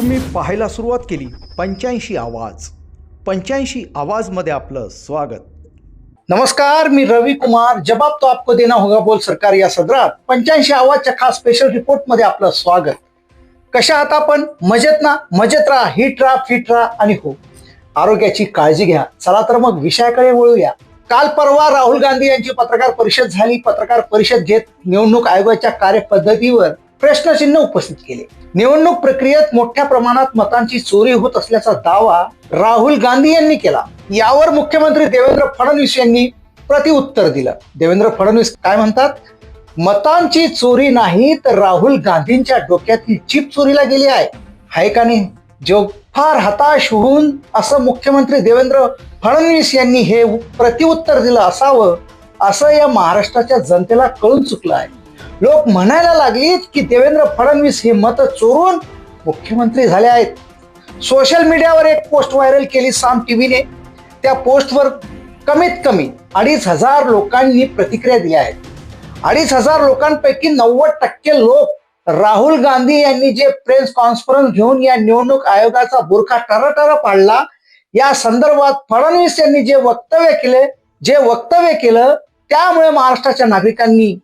तुम्ही पाहायला सुरुवात केली. पंच्याऐंशी आवाज. पंच्याऐंशी आवाजमध्ये आपलं स्वागत. नमस्कार मी रवी कुमार. जबाब तो आपको देना होगा बोल सरकार या सदरात. पंच्याऐंशी आवाजच्या खास स्पेशल रिपोर्टमध्ये आपलं स्वागत. कशा आहात आपण? मजेत ना? मजेत राहा. हिट राहा फिट राहा आणि हो. आरोग्याची काळजी घ्या. चला तर मग विषयाकडे वळूया. काल परवा राहुल गांधी यांची पत्रकार परिषद झाली. पत्रकार परिषद घेत निवडणूक आयोगाच्या कार्यपद्धतीवर प्रश्नचिन्ह उपस्थित केले. निवडणूक प्रक्रियेत मोठ्या प्रमाणात मतांची चोरी होत असल्याचा दावा राहुल गांधी यांनी केला. यावर मुख्यमंत्री देवेंद्र फडणवीस यांनी प्रतिउत्तर दिलं. देवेंद्र फडणवीस काय म्हणतात? मतांची चोरी नाही तर राहुल गांधींच्या डोक्यातील चिप चोरीला गेली आहे. हाय का नाही? जो फार हताश होऊन असं मुख्यमंत्री देवेंद्र फडणवीस यांनी हे प्रतिउत्तर दिलं असावं असं या महाराष्ट्राच्या जनतेला कळून चुकलं आहे. लोक म्हणायला लागलीत की देवेंद्र फडणवीस हे मतं चोरून मुख्यमंत्री झाले आहेत. सोशल मीडियावर एक पोस्ट व्हायरल केली साम टीव्हीने त्या पोस्टवर कमीत कमी अडीच हजार लोकांनी प्रतिक्रिया दिल्या आहेत अडीच हजार लोकांपैकी नव्वद टक्के लोक राहुल गांधी यांनी जे प्रेस कॉन्फरन्स घेऊन या निवडणूक आयोगाचा बुरखा टरटर पाडला या संदर्भात फडणवीस यांनी जे वक्तव्य केले जे वक्तव्य केलं त्यामुळे महाराष्ट्राच्या नागरिकांनी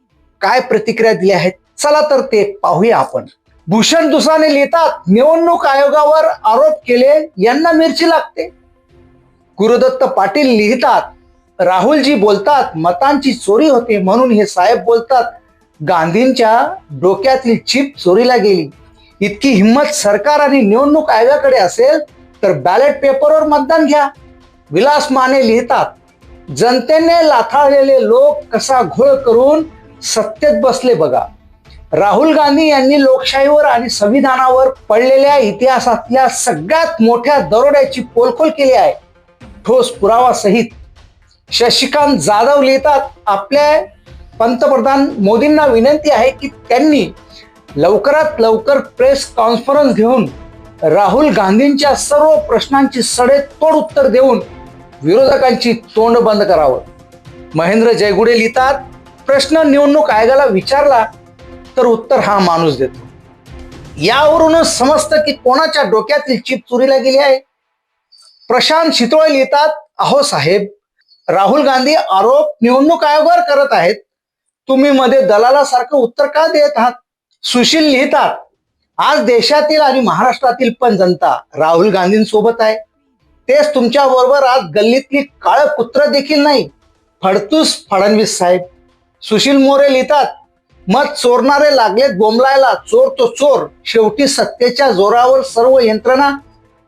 काय प्रतिक्रिया दिल्या आहेत? चला तर ते पाहूया आपण. भूषण दुसाने लिहितात निवडणूक आयोगावर आरोप केले यांना मिरची लागते. गुरुदत्त पाटील लिहितात राहुलजी बोलतात मतांची चोरी होते म्हणून हे साहेब बोलतात गांधींच्या डोक्यातील चिप चोरीला गेली. इतकी हिंमत सरकार आणि निवडणूक आयोगाकडे असेल तर बॅलेट पेपरवर मतदान घ्या. विलास माने लिहितात जनतेने लाथाळलेले लोक कसा घोळ करून सत्तेत बसले बघा. राहुल गांधी यांनी लोकशाहीवर आणि संविधानावर पडलेल्या इतिहासातल्या सगळ्यात मोठ्या दरोड्याची पोलखोल केली आहे. ठोस पुरावा सहित. शशिकांत जाधव लिहितात आपल्या पंतप्रधान मोदींना विनंती आहे की त्यांनी लवकरात लवकर प्रेस कॉन्फरन्स घेऊन राहुल गांधींच्या सर्व प्रश्नांची सडेतोड उत्तर देऊन विरोधकांची तोंड बंद करावं. महेंद्र जयगुडे लिहितात प्रश्न निवडणूक आयोगाला विचारला तर उत्तर हा माणूस देतो. यावरूनच समजतं की कोणाच्या डोक्यातील चिप चोरीला गेली आहे. प्रशांत शितोळे लिहितात अहो साहेब राहुल गांधी आरोप निवडणूक आयोगावर करत आहेत. तुम्ही मध्ये दलालासारखं उत्तर का देत आहात? सुशील लिहितात आज देशातील आणि महाराष्ट्रातील पण जनता राहुल गांधींसोबत आहे. तेच तुमच्या बरोबर आज गल्लीतली काळ कुत्र देखील नाही. फडतूस फडणवीस साहेब सुशील मोरे लिहितात मत चोरणारे लागलेत बोंबलायला चोर तो चोर. शेवटी सत्तेच्या जोरावर सर्व यंत्रणा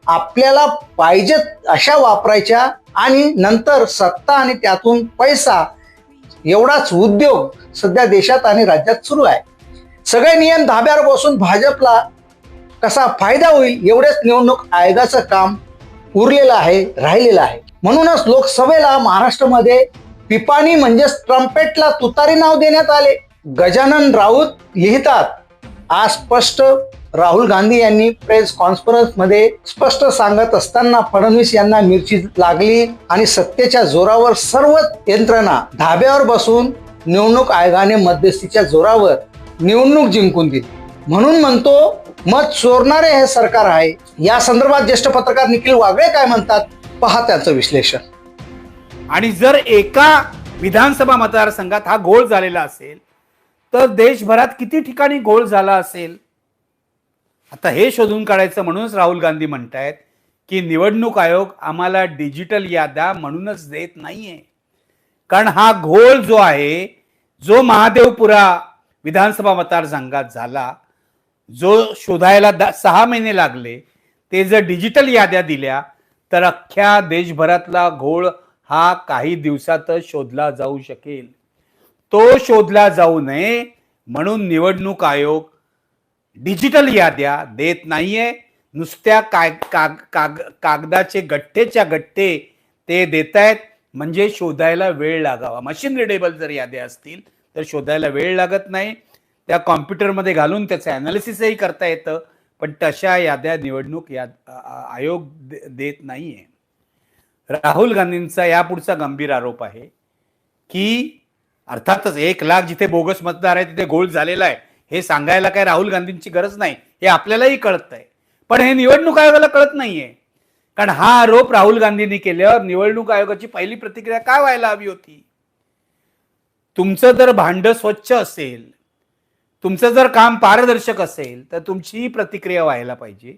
आपल्याला पाहिजेत अशा वापरायच्या आणि नंतर सत्ता आणि त्यातून पैसा एवढाच उद्योग सध्या देशात आणि राज्यात सुरू आहे. सगळे नियम धाब्यावर बसून भाजपला कसा फायदा होईल एवढेच निवडणूक आयोगाचं काम उरलेलं आहे राहिलेलं आहे. म्हणूनच लोकसभेला महाराष्ट्रामध्ये पिपाणी म्हणजेच ट्रम्पेटला तुतारी नाव देण्यात आले. गजानन राऊत लिहितात. आज स्पष्ट राहुल गांधी यांनी प्रेस कॉन्फरन्समध्ये स्पष्ट सांगत असताना फडणवीस यांना मिरची लागली आणि सत्तेच्या जोरावर सर्व यंत्रणा धाब्यावर बसून निवडणूक आयोगाने मध्यस्थीच्या जोरावर निवडणूक जिंकून दिली. म्हणून म्हणतो मत चोरणारे हे सरकार आहे. या संदर्भात ज्येष्ठ पत्रकार निखिल वागळे काय म्हणतात? पहा त्यांचं विश्लेषण. आणि जर एका विधानसभा मतदारसंघात हा घोळ झालेला असेल तर देशभरात किती ठिकाणी घोळ झाला असेल? आता हे शोधून काढायचं म्हणूनच राहुल गांधी म्हणतायत की निवडणूक आयोग आम्हाला डिजिटल याद्या म्हणूनच देत नाहीये. कारण हा घोळ जो आहे जो महादेवपुरा विधानसभा मतदारसंघात झाला जो शोधायला दा सहा महिने लागले ते जर डिजिटल याद्या दिल्या तर अख्ख्या देशभरातला घोळ हा काही दिवसातच शोधला जाऊ शकेल. तो शोधला जाऊ नये म्हणून निवडणूक आयोग डिजिटल याद्या देत नाहीये. नुसत्या काय काग काग कागदाचे गठ्ठेच्या गठ्ठे ते देत आहेत म्हणजे शोधायला वेळ लागावा. मशीन रिडेबल जर याद्या असतील तर शोधायला वेळ लागत नाही. त्या कॉम्प्युटरमध्ये घालून त्याचं अनालिसिसही करता येतं. पण तशा याद्या निवडणूक याद आयोग दे- देत नाहीये. राहुल गांधींचा यापुढचा गंभीर आरोप आहे की अर्थातच एक लाख जिथे बोगस मतदार आहे तिथे गोल झालेला आहे. हे सांगायला काय राहुल गांधींची गरज नाही हे आपल्यालाही कळत आहे. पण हे निवडणूक आयोगाला कळत नाहीये. कारण हा आरोप राहुल गांधींनी केल्यावर निवडणूक आयोगाची पहिली प्रतिक्रिया काय व्हायला हवी होती? तुमचं जर भांड स्वच्छ असेल तुमचं जर काम पारदर्शक असेल तर तुमची प्रतिक्रिया व्हायला पाहिजे.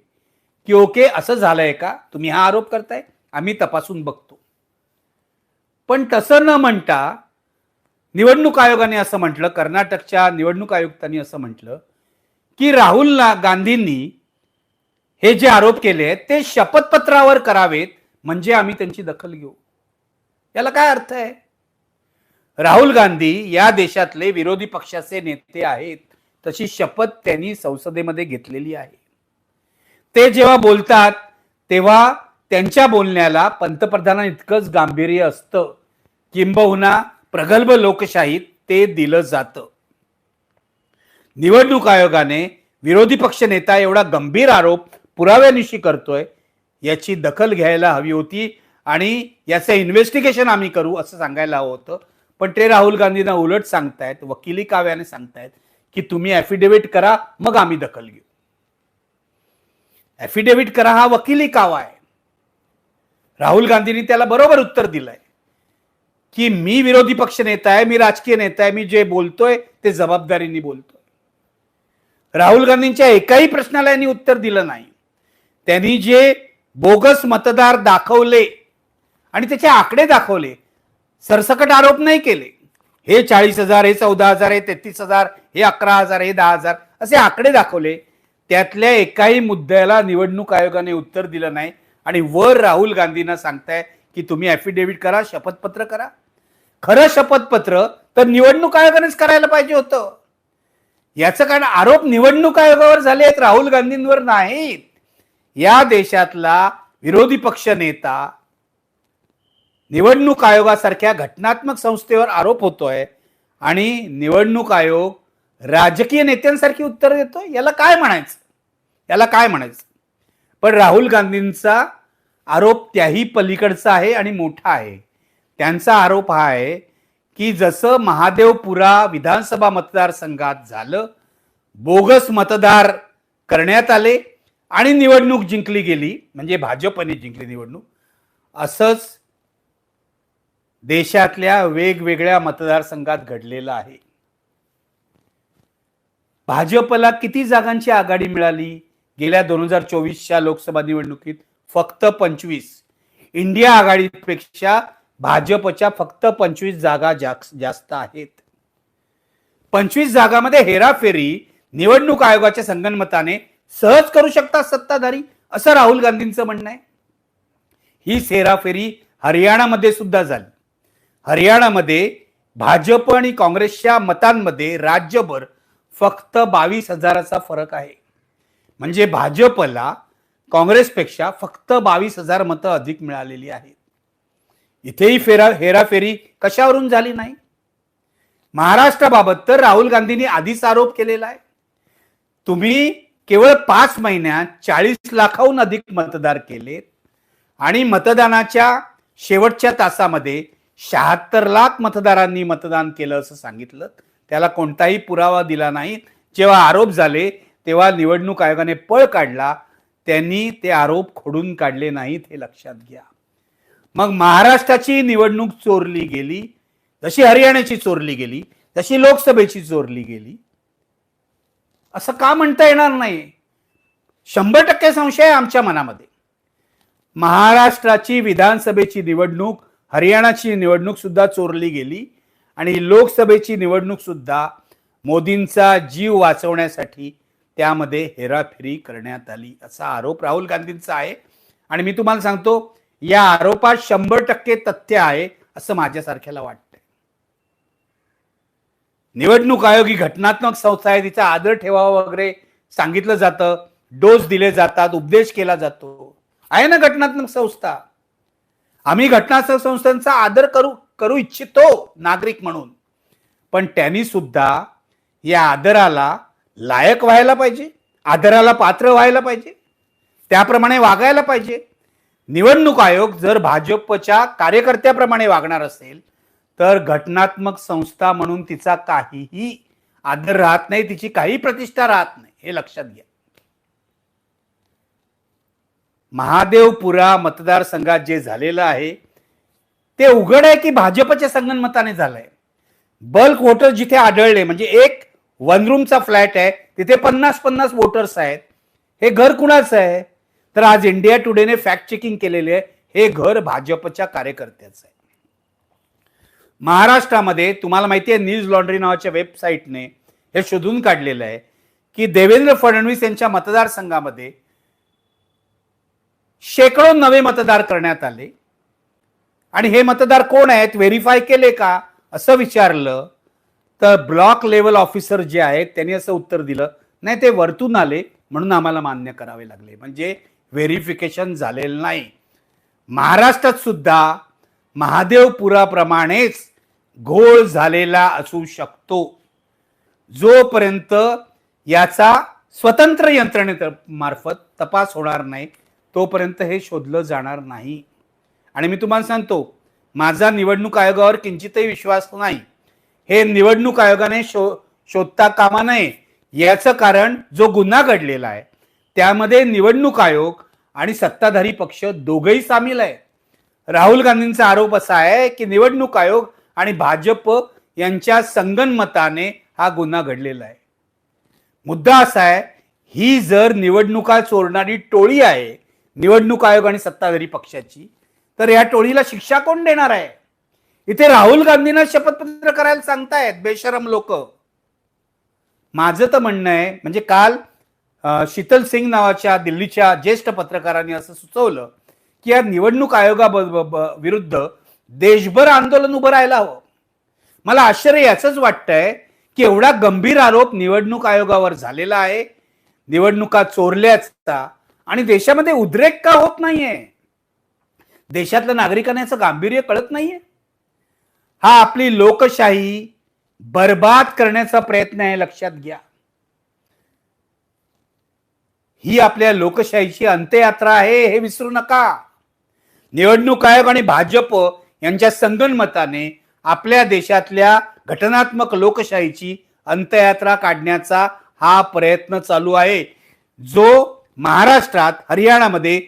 की ओके असं झालंय का? तुम्ही हा आरोप करताय? आम्ही तपासून बघतो. पण तसं न म्हणता निवडणूक आयोगाने असं म्हटलं कर्नाटकच्या निवडणूक आयुक्तांनी असं म्हटलं की राहुल गांधींनी हे जे आरोप केले आहेत ते शपथपत्रावर करावेत म्हणजे आम्ही त्यांची दखल घेऊ. याला काय अर्थ आहे? राहुल गांधी या देशातले विरोधी पक्षाचे नेते आहेत तशी शपथ त्यांनी संसदेमध्ये घेतलेली आहे. ते जेव्हा बोलतात तेव्हा त्यांच्या बोलण्याला पंतप्रधाना इतकंच गांभीर्य असतं. किंबहुना प्रगल्भ लोकशाहीत ते दिलं जातं. निवडणूक आयोगाने विरोधी पक्ष नेता एवढा गंभीर आरोप पुराव्यानिशी करतोय याची दखल घ्यायला हवी होती आणि याचं इन्व्हेस्टिगेशन आम्ही करू असं सांगायला हवं होतं. पण ते राहुल गांधींना उलट सांगतायत वकिली काव्याने सांगतायत की तुम्ही ॲफिडेव्हिट करा मग आम्ही दखल घेऊ. ॲफिडेव्हिट करा हा वकिली कावा आहे. राहुल गांधींनी त्याला बरोबर उत्तर दिलंय. की मी विरोधी पक्ष नेता आहे मी राजकीय नेता आहे मी जे बोलतोय ते जबाबदारीने बोलतोय. राहुल गांधींच्या एकाही प्रश्नाला यांनी उत्तर दिलं नाही. त्यांनी जे बोगस मतदार दाखवले आणि त्याचे आकडे दाखवले सरसकट आरोप नाही केले. हे चाळीस हजार हे चौदा हजार हे तेहतीस हजार हे अकरा हजार हे दहा हजार असे आकडे दाखवले. त्यातल्या एकाही मुद्द्याला निवडणूक आयोगाने उत्तर दिलं नाही. आणि वर राहुल गांधींना सांगताय की तुम्ही ॲफिडेव्हिट करा शपथपत्र करा. खरं शपथपत्र तर निवडणूक आयोगानेच करायला पाहिजे होतं. याचं कारण आरोप निवडणूक आयोगावर झाले आहेत राहुल गांधींवर नाहीत. या देशातला विरोधी पक्ष नेता निवडणूक आयोगासारख्या घटनात्मक संस्थेवर आरोप होतोय आणि निवडणूक आयोग राजकीय नेत्यांसारखी उत्तर देतोय याला काय म्हणायचं? याला काय म्हणायचं? पण राहुल गांधींचा आरोप त्याही पलीकडचा आहे आणि मोठा आहे. त्यांचा आरोप हा आहे की जसं महादेवपुरा विधानसभा मतदारसंघात झालं बोगस मतदार करण्यात आले आणि निवडणूक जिंकली गेली म्हणजे भाजपने जिंकली निवडणूक असंच देशातल्या वेगवेगळ्या मतदारसंघात घडलेलं आहे. भाजपला किती जागांची आघाडी मिळाली? गेल्या दोन हजार चोवीसच्या लोकसभा निवडणुकीत फक्त पंचवीस. इंडिया आघाडीपेक्षा भाजपच्या फक्त पंचवीस जागा जास्त आहेत. पंचवीस जागामध्ये हेराफेरी निवडणूक आयोगाच्या संगणमताने सहज करू शकतात सत्ताधारी असं राहुल गांधींचं म्हणणं आहे. ही हेराफेरी हरियाणामध्ये सुद्धा झाली. हरियाणामध्ये भाजप आणि काँग्रेसच्या मतांमध्ये राज्यभर फक्त बावीस हजाराचा फरक आहे. म्हणजे भाजपला काँग्रेसपेक्षा फक्त बावीस हजार मतं अधिक मिळालेली आहेत. इथेही फेरा हेराफेरी कशावरून झाली नाही? महाराष्ट्राबाबत तर राहुल गांधींनी आधीच आरोप केलेला आहे. तुम्ही केवळ पाच महिन्यात चाळीस लाखाहून अधिक मतदार केलेत आणि मतदानाच्या शेवटच्या तासामध्ये शहात्तर लाख मतदारांनी मतदान केलं असं सांगितलं. त्याला कोणताही पुरावा दिला नाही. जेव्हा आरोप झाले तेव्हा निवडणूक आयोगाने पळ काढला त्यांनी ते आरोप खोडून काढले नाहीत हे लक्षात घ्या. मग महाराष्ट्राची निवडणूक चोरली गेली जशी हरियाणाची चोरली गेली तशी लोकसभेची चोरली गेली असं का म्हणता येणार नाही? शंभर टक्के संशय आहे आमच्या मनामध्ये. महाराष्ट्राची विधानसभेची निवडणूक हरियाणाची निवडणूक सुद्धा चोरली गेली आणि लोकसभेची निवडणूक सुद्धा मोदींचा जीव वाचवण्यासाठी त्यामध्ये हेराफेरी करण्यात आली असा आरोप राहुल गांधींचा आहे. आणि मी तुम्हाला सांगतो या आरोपात शंभर टक्के तथ्य आहे असं माझ्यासारख्याला वाटतंय. निवडणूक आयोग ही घटनात्मक संस्था आहे तिचा आदर ठेवावा वगैरे सांगितलं जातं डोस दिले जातात उपदेश केला जातो. आहे ना घटनात्मक संस्था? आम्ही घटनात्मक संस्थांचा आदर करू करू इच्छितो नागरिक म्हणून. पण त्यांनी सुद्धा या आदराला लायक व्हायला पाहिजे आदराला पात्र व्हायला पाहिजे त्याप्रमाणे वागायला पाहिजे. निवडणूक आयोग जर भाजपच्या कार्यकर्त्याप्रमाणे वागणार असेल तर घटनात्मक संस्था म्हणून तिचा काहीही आदर राहत नाही तिची काही प्रतिष्ठा राहत नाही हे लक्षात घ्या. महादेवपुरा मतदारसंघात जे झालेलं आहे ते उघड आहे की भाजपच्या संगनमताने झालंय? बल्क वोटर जिथे आढळले म्हणजे एक वन रूमचा फ्लॅट आहे. तिथे पन्नास पन्नास वोटर्स आहेत. हे घर कुणाचं आहे? तर आज इंडिया टुडेने फॅक्ट चेकिंग केलेले आहे. हे घर भाजपच्या कार्यकर्त्याचं आहे. महाराष्ट्रामध्ये तुम्हाला माहिती आहे न्यूज लॉन्ड्री नावाच्या वेबसाईटने हे शोधून काढलेलं आहे की देवेंद्र फडणवीस यांच्या मतदारसंघामध्ये शेकडो नवे मतदार करण्यात आले. आणि हे मतदार कोण आहेत? व्हेरीफाय केले का? असं विचारलं. तर ब्लॉक लेवल ऑफिसर जे आहेत त्यांनी असं उत्तर दिलं. नाही ते वरतून आले म्हणून आम्हाला मान्य करावे लागले. म्हणजे व्हेरिफिकेशन झालेलं नाही. महाराष्ट्रात सुद्धा महादेवपुराप्रमाणेच घोळ झालेला असू शकतो. जोपर्यंत याचा स्वतंत्र यंत्रणे मार्फत तपास होणार नाही तोपर्यंत हे शोधलं जाणार नाही. आणि मी तुम्हाला सांगतो माझा निवडणूक आयोगावर किंचितही विश्वास नाही. हे निवडणूक आयोगाने शो शोधता कामा नये याचं कारण जो गुन्हा घडलेला आहे त्यामध्ये निवडणूक आयोग आणि सत्ताधारी पक्ष दोघंही सामील आहे राहुल गांधींचा आरोप असा आहे की निवडणूक आयोग आणि भाजप यांच्या संगनमताने हा गुन्हा घडलेला आहे. मुद्दा असा आहे ही जर निवडणुका चोरणारी टोळी आहे निवडणूक आयोग आणि सत्ताधारी पक्षाची तर या टोळीला शिक्षा कोण देणार आहे? इथे राहुल गांधींना शपथपत्र करायला सांगतायत बेशरम लोक. माझं तर म्हणणं आहे म्हणजे काल शीतल सिंग नावाच्या दिल्लीच्या ज्येष्ठ पत्रकारांनी असं सुचवलं की या निवडणूक आयोगा विरुद्ध देशभर आंदोलन उभं राहायला हवं. मला आश्चर्य याचंच वाटतंय की एवढा गंभीर आरोप निवडणूक आयोगावर झालेला आहे निवडणुका चोरल्याचा आणि देशामध्ये उद्रेक का होत नाहीये? देशातल्या नागरिकांना याचं गांभीर्य कळत नाहीये? हा आपली लोकशाही बर्बाद करण्याचा प्रयत्न आहे लक्षात घ्या. ही आपल्या लोकशाहीची अंत्ययात्रा आहे हे विसरू नका. निवडणूक आयोग आणि भाजप यांच्या संगणमताने आपल्या देशातल्या घटनात्मक लोकशाहीची अंत्ययात्रा काढण्याचा हा प्रयत्न चालू आहे. जो महाराष्ट्रात हरियाणामध्ये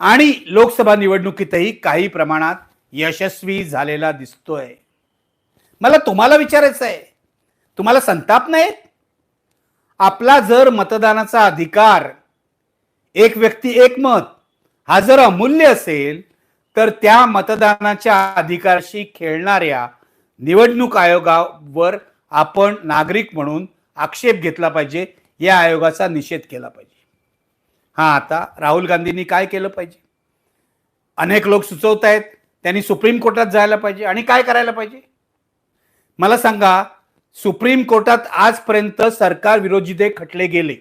आणि लोकसभा निवडणुकीतही काही प्रमाणात यशस्वी झालेला दिसतोय. मला तुम्हाला विचारायचं आहे. तुम्हाला संताप नाही आपला जर मतदानाचा अधिकार एक व्यक्ती एक मत हा जर अमूल्य असेल तर त्या मतदानाच्या अधिकाराशी खेळणाऱ्या निवडणूक आयोगावर आपण नागरिक म्हणून आक्षेप घेतला पाहिजे या आयोगाचा निषेध केला पाहिजे. हा आता राहुल गांधींनी काय केलं पाहिजे? अनेक लोक सुचवत आहेत त्यांनी सुप्रीम कोर्टात जायला पाहिजे आणि काय करायला पाहिजे? मला सांगा सुप्रीम कोर्टात आजपर्यंत सरकार विरोधी जे खटले गेले.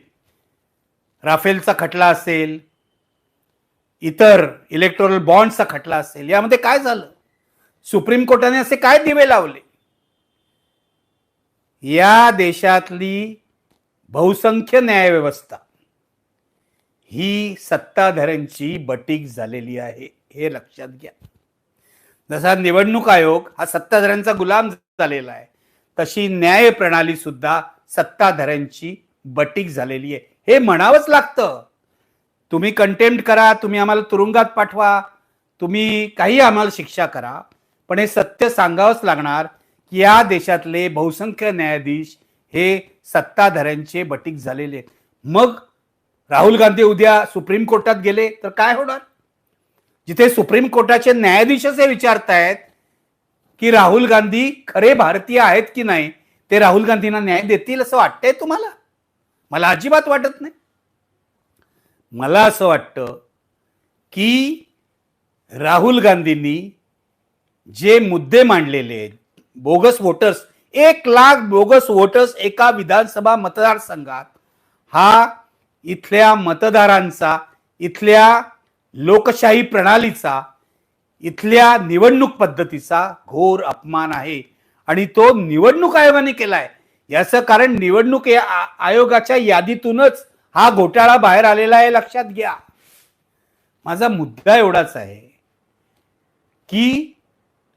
राफेलचा खटला असेल इतर इलेक्ट्रॉनिक बॉन्डचा खटला असेल यामध्ये काय झालं? सुप्रीम कोर्टाने असे काय दिवे लावले? या देशातली बहुसंख्य न्यायव्यवस्था ही सत्ताधाऱ्यांची बटीक झालेली आहे हे लक्षात घ्या. जसा निवडणूक आयोग हा सत्ताधाऱ्यांचा गुलाम झालेला आहे तशी न्याय प्रणाली सुद्धा सत्ताधाऱ्यांची बटीक झालेली आहे. हे म्हणावंच लागतं. तुम्ही कंटेम्प्ट करा तुम्ही आम्हाला तुरुंगात पाठवा तुम्ही काही आम्हाला शिक्षा करा पण हे सत्य सांगावंच लागणार की या देशातले बहुसंख्य न्यायाधीश हे सत्ताधाऱ्यांचे बटीक झालेले मग राहुल गांधी उद्या सुप्रीम कोर्टात गेले तर काय होणार? जिथे सुप्रीम कोर्टाचे न्यायाधीशच हे विचारतायत की राहुल गांधी खरे भारतीय आहेत की नाही ते राहुल गांधींना न्याय देतील असं वाटतंय तुम्हाला? मला अजिबात वाटत नाही. मला असं वाटतं की राहुल गांधींनी जे मुद्दे मांडलेले आहेत बोगस वोटर्स एक लाख बोगस वोटर्स एका विधानसभा मतदारसंघात हा इथल्या मतदारांचा इथल्या लोकशाही प्रणालीचा इथल्या निवडणूक पद्धतीचा घोर अपमान आहे. आणि तो निवडणूक आयोगाने केलाय. याचं कारण निवडणूक या आयोगाच्या यादीतूनच हा घोटाळा बाहेर आलेला आहे लक्षात घ्या. माझा मुद्दा एवढाच आहे की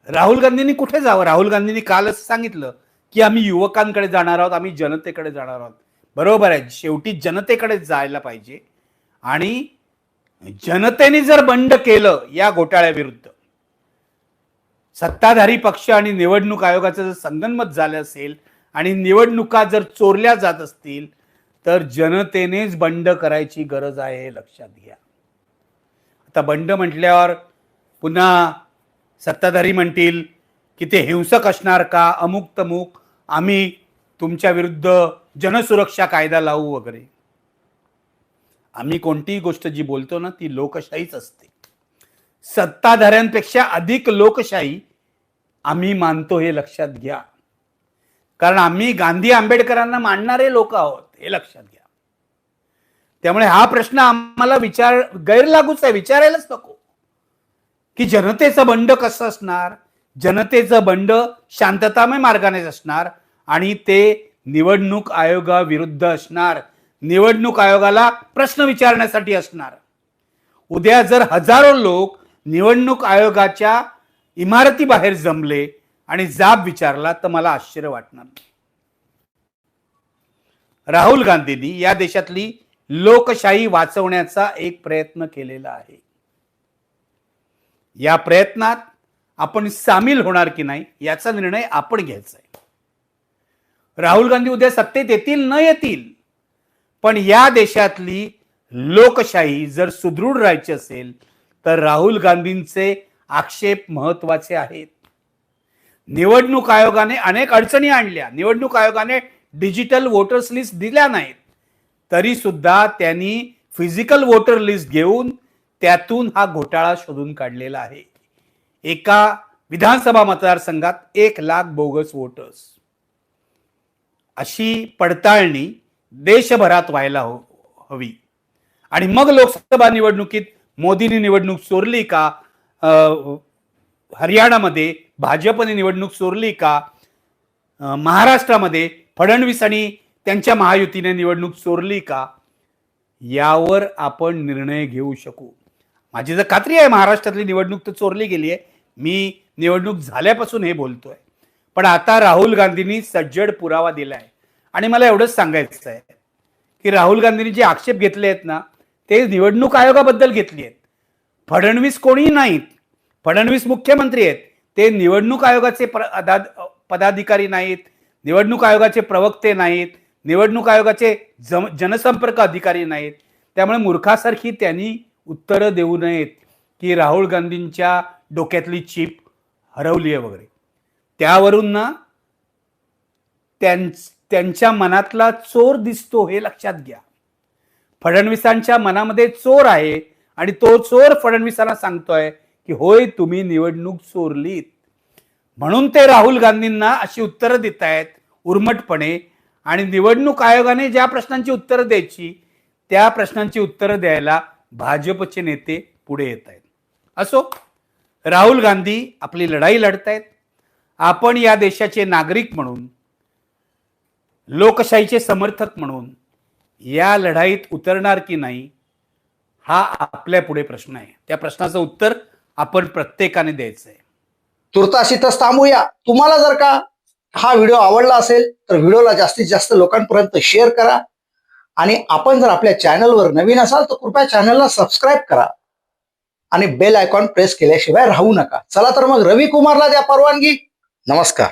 राहुल गांधींनी कुठे जावं? राहुल गांधींनी कालच सांगितलं की आम्ही युवकांकडे जाणार आहोत आम्ही जनतेकडे जाणार आहोत. बरोबर आहे शेवटी जनतेकडे जायला पाहिजे. आणि जनतेने जर बंड केलं या घोटाळ्याविरुद्ध सत्ताधारी पक्ष आणि निवडणूक आयोगाचं जर संगनमत झालं असेल आणि निवडणुका जर चोरल्या जात असतील तर जनतेनेच बंड करायची गरज आहे हे लक्षात घ्या. आता बंड म्हटल्यावर पुन्हा सत्ताधारी म्हणतील की ते हिंसक असणार का? अमुक तमुक आम्ही तुमच्या विरुद्ध जनसुरक्षा कायदा लावू वगैरे. आम्ही कोणतीही गोष्ट जी बोलतो ना ती लोकशाहीच असते. सत्ताधाऱ्यांपेक्षा अधिक लोकशाही आम्ही मानतो हे लक्षात घ्या. कारण आम्ही गांधी आंबेडकरांना मानणारे लोक आहोत हे लक्षात घ्या. त्यामुळे हा प्रश्न आम्हाला विचार गैरलागूच आहे विचारायलाच नको. की जनतेचं बंड कसं असणार? जनतेचं बंड शांततामय मार्गानेच असणार आणि ते निवडणूक आयोगाविरुद्ध असणार. निवडणूक आयोगाला प्रश्न विचारण्यासाठी असणार. उद्या जर हजारो लोक निवडणूक आयोगाच्या इमारतीबाहेर जमले आणि जाब विचारला तर मला आश्चर्य वाटणार. राहुल गांधींनी या देशातली लोकशाही वाचवण्याचा एक प्रयत्न केलेला आहे. या प्रयत्नात आपण सामील होणार की नाही याचा निर्णय आपण घ्यायचा आहे. राहुल गांधी उद्या सत्तेत येतील न येतील पण या देशातली लोकशाही जर सुदृढ राहायची असेल तर राहुल गांधींचे आक्षेप महत्त्वाचे आहेत. निवडणूक आयोगाने अनेक अडचणी आणल्या. निवडणूक आयोगाने डिजिटल वोटर्स लिस्ट दिल्या नाहीत. तरी सुद्धा त्यांनी फिजिकल वोटर लिस्ट घेऊन त्यातून हा घोटाळा शोधून काढलेला आहे. एका विधानसभा मतदारसंघात एक लाख बोगस वोटर्स. अशी पडताळणी देशभरात व्हायला हो हवी. आणि मग लोकसभा निवडणुकीत मोदींनी निवडणूक चोरली का? हरियाणामध्ये भाजपने निवडणूक चोरली का? महाराष्ट्रामध्ये फडणवीस आणि त्यांच्या महायुतीने निवडणूक चोरली का? यावर आपण निर्णय घेऊ शकू. माझी जर खात्री आहे महाराष्ट्रातली निवडणूक तर चोरली गेली आहे. मी निवडणूक झाल्यापासून हे बोलतोय. पण आता राहुल गांधींनी सज्जड पुरावा दिलाय. आणि मला एवढंच सांगायचं आहे की राहुल गांधींनी जे आक्षेप घेतले आहेत ना ते निवडणूक आयोगाबद्दल घेतली आहेत. फडणवीस कोणीही नाहीत फडणवीस मुख्यमंत्री आहेत ते निवडणूक आयोगाचे पदाधिकारी नाहीत निवडणूक आयोगाचे प्रवक्ते नाहीत निवडणूक आयोगाचे जम जनसंपर्क अधिकारी नाहीत. त्यामुळे मूर्खासारखी त्यांनी उत्तरं देऊ नयेत की राहुल गांधींच्या डोक्यातली चीप हरवली आहे वगैरे. त्यावरून ना त्यां त्यांच्या मनातला चोर दिसतो हे लक्षात घ्या. फडणवीसांच्या मनामध्ये चोर आहे आणि तो चोर फडणवीसांना सांगतोय की होय तुम्ही निवडणूक चोरलीत. म्हणून ते राहुल गांधींना अशी उत्तरं देत आहेत उर्मटपणे. आणि निवडणूक आयोगाने ज्या प्रश्नांची उत्तरं द्यायची त्या प्रश्नांची उत्तरं द्यायला भाजपचे नेते पुढे येत आहेत असो राहुल गांधी आपली लढाई लढतायत. आपण या देशाचे नागरिक म्हणून लोकशाहीचे समर्थक म्हणून या लढाईत उतरणार की नाही हा आपल्या पुढे प्रश्न आहे. त्या प्रश्नाचं उत्तर आपण प्रत्येकाने द्यायचं आहे तुर्तास इथंच थांबूया. तुम्हाला जर का हा व्हिडिओ आवडला असेल तर व्हिडिओला जास्तीत जास्त लोकांपर्यंत शेअर करा. आणि आपण जर आपल्या चॅनलवर नवीन असाल तर कृपया चॅनलला सबस्क्राईब करा. आणि बेल आयकॉन प्रेस केल्याशिवाय राहू नका. चला तर मग रवी कुमारला द्या परवानगी. नमस्कार.